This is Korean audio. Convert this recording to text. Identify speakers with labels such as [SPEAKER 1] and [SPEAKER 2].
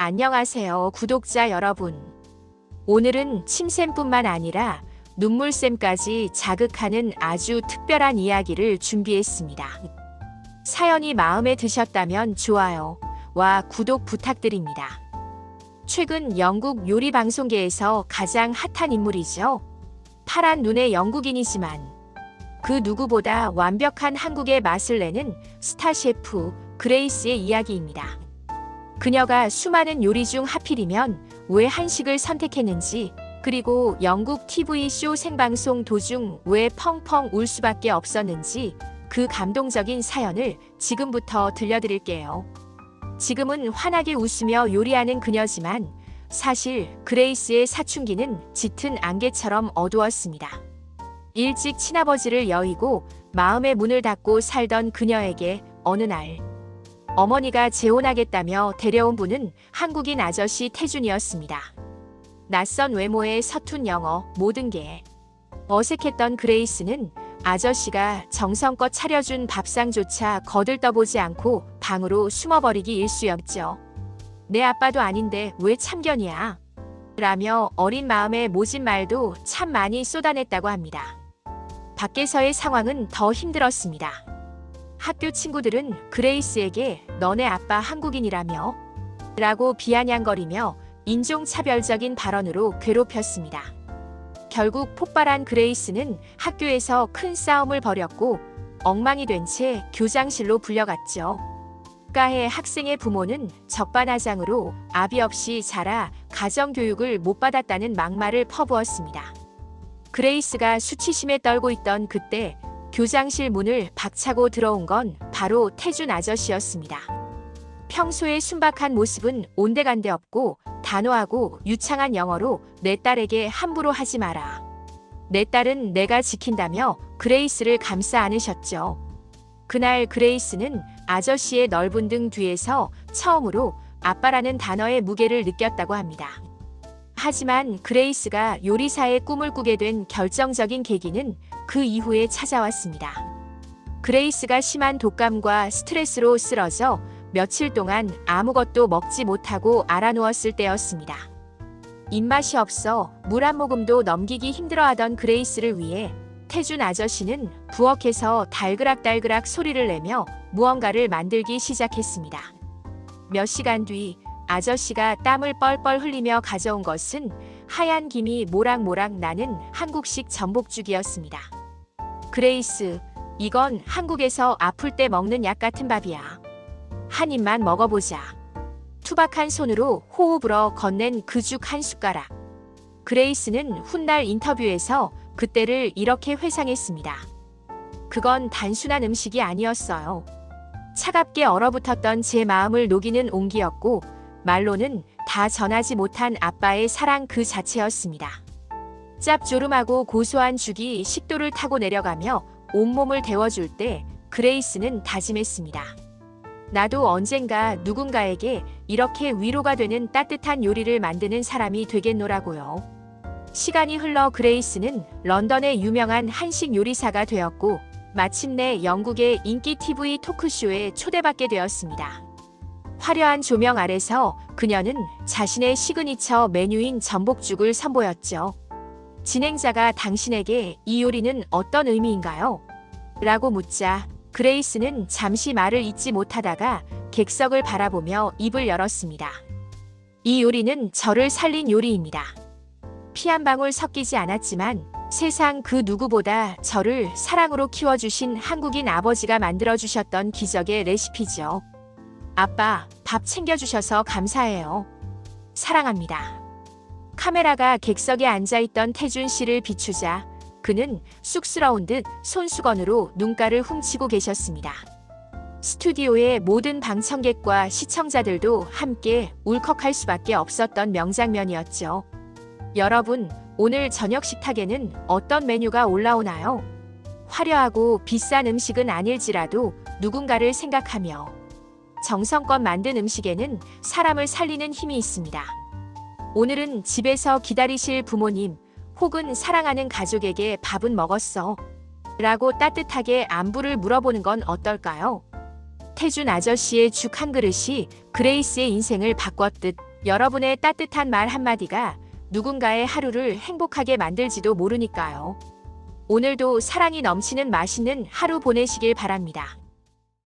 [SPEAKER 1] 안녕하세요, 구독자 여러분. 오늘은 침샘뿐만 아니라 눈물샘까지 자극하는 아주 특별한 이야기를 준비했습니다. 사연이 마음에 드셨다면 좋아요와 구독 부탁드립니다. 최근 영국 요리 방송계에서 가장 핫한 인물이죠. 파란 눈의 영국인이지만 그 누구보다 완벽한 한국의 맛을 내는 스타 셰프 그레이스의 이야기입니다. 그녀가 수많은 요리 중 하필이면 왜 한식을 선택했는지, 그리고 영국 TV 쇼 생방송 도중 왜 펑펑 울 수밖에 없었는지 그 감동적인 사연을 지금부터 들려드릴게요. 지금은 환하게 웃으며 요리하는 그녀지만 사실 그레이스의 사춘기는 짙은 안개처럼 어두웠습니다. 일찍 친아버지를 여의고 마음의 문을 닫고 살던 그녀에게 어느 날 어머니가 재혼하겠다며 데려온 분은 한국인 아저씨 태준이었습니다. 낯선 외모에 서툰 영어, 모든 게 어색했던 그레이스는 아저씨가 정성껏 차려준 밥상조차 거들떠보지 않고 방으로 숨어버리기 일쑤였죠. 내 아빠도 아닌데 왜 참견이야? 라며 어린 마음에 모진 말도 참 많이 쏟아냈다고 합니다. 밖에서의 상황은 더 힘들었습니다. 학교 친구들은 그레이스에게 너네 아빠 한국인이라며? 라고 비아냥거리며 인종차별적인 발언으로 괴롭혔습니다. 결국 폭발한 그레이스는 학교에서 큰 싸움을 벌였고 엉망이 된 채 교장실로 불려갔죠. 가해 학생의 부모는 적반하장으로 아비 없이 자라 가정교육을 못 받았다는 막말을 퍼부었습니다. 그레이스가 수치심에 떨고 있던 그때 교장실 문을 박차고 들어온 건 바로 태준 아저씨였습니다. 평소의 순박한 모습은 온데간데 없고 단호하고 유창한 영어로 내 딸에게 함부로 하지 마라. 내 딸은 내가 지킨다며 그레이스를 감싸 안으셨죠. 그날 그레이스는 아저씨의 넓은 등 뒤에서 처음으로 아빠라는 단어의 무게를 느꼈다고 합니다. 하지만 그레이스가 요리사의 꿈을 꾸게 된 결정적인 계기는 그 이후에 찾아왔습니다. 그레이스가 심한 독감과 스트레스로 쓰러져 며칠 동안 아무것도 먹지 못하고 알아누웠을 때였습니다. 입맛이 없어 물 한 모금도 넘기기 힘들어하던 그레이스를 위해 태준 아저씨는 부엌에서 달그락달그락 소리를 내며 무언가를 만들기 시작했습니다. 몇 시간 뒤 아저씨가 땀을 뻘뻘 흘리며 가져온 것은 하얀 김이 모락모락 나는 한국식 전복죽이었습니다. 그레이스, 이건 한국에서 아플 때 먹는 약 같은 밥이야. 한 입만 먹어보자. 투박한 손으로 호흡 불어 건넨 그 죽 한 숟가락. 그레이스는 훗날 인터뷰에서 그때를 이렇게 회상했습니다. 그건 단순한 음식이 아니었어요. 차갑게 얼어붙었던 제 마음을 녹이는 온기였고, 말로는 다 전하지 못한 아빠의 사랑 그 자체였습니다. 짭조름하고 고소한 죽이 식도를 타고 내려가며 온몸을 데워줄 때 그레이스는 다짐했습니다. 나도 언젠가 누군가에게 이렇게 위로가 되는 따뜻한 요리를 만드는 사람이 되겠노라고요. 시간이 흘러 그레이스는 런던의 유명한 한식 요리사가 되었고 마침내 영국의 인기 TV 토크쇼에 초대받게 되었습니다. 화려한 조명 아래서 그녀는 자신의 시그니처 메뉴인 전복죽을 선보였죠. 진행자가 당신에게 이 요리는 어떤 의미인가요? 라고 묻자 그레이스는 잠시 말을 잇지 못하다가 객석을 바라보며 입을 열었습니다. 이 요리는 저를 살린 요리입니다. 피 한 방울 섞이지 않았지만 세상 그 누구보다 저를 사랑으로 키워주신 한국인 아버지가 만들어주셨던 기적의 레시피죠. 아빠, 밥 챙겨주셔서 감사해요. 사랑합니다. 카메라가 객석에 앉아있던 태준 씨를 비추자 그는 쑥스러운 듯 손수건으로 눈가를 훔치고 계셨습니다. 스튜디오의 모든 방청객과 시청자들도 함께 울컥할 수밖에 없었던 명장면이었죠. 여러분, 오늘 저녁 식탁에는 어떤 메뉴가 올라오나요? 화려하고 비싼 음식은 아닐지라도 누군가를 생각하며 정성껏 만든 음식에는 사람을 살리는 힘이 있습니다. 오늘은 집에서 기다리실 부모님 혹은 사랑하는 가족에게 밥은 먹었어. 라고 따뜻하게 안부를 물어보는 건 어떨까요? 태준 아저씨의 죽 한 그릇이 그레이스의 인생을 바꿨듯 여러분의 따뜻한 말 한마디가 누군가의 하루를 행복하게 만들지도 모르니까요. 오늘도 사랑이 넘치는 맛있는 하루 보내시길 바랍니다.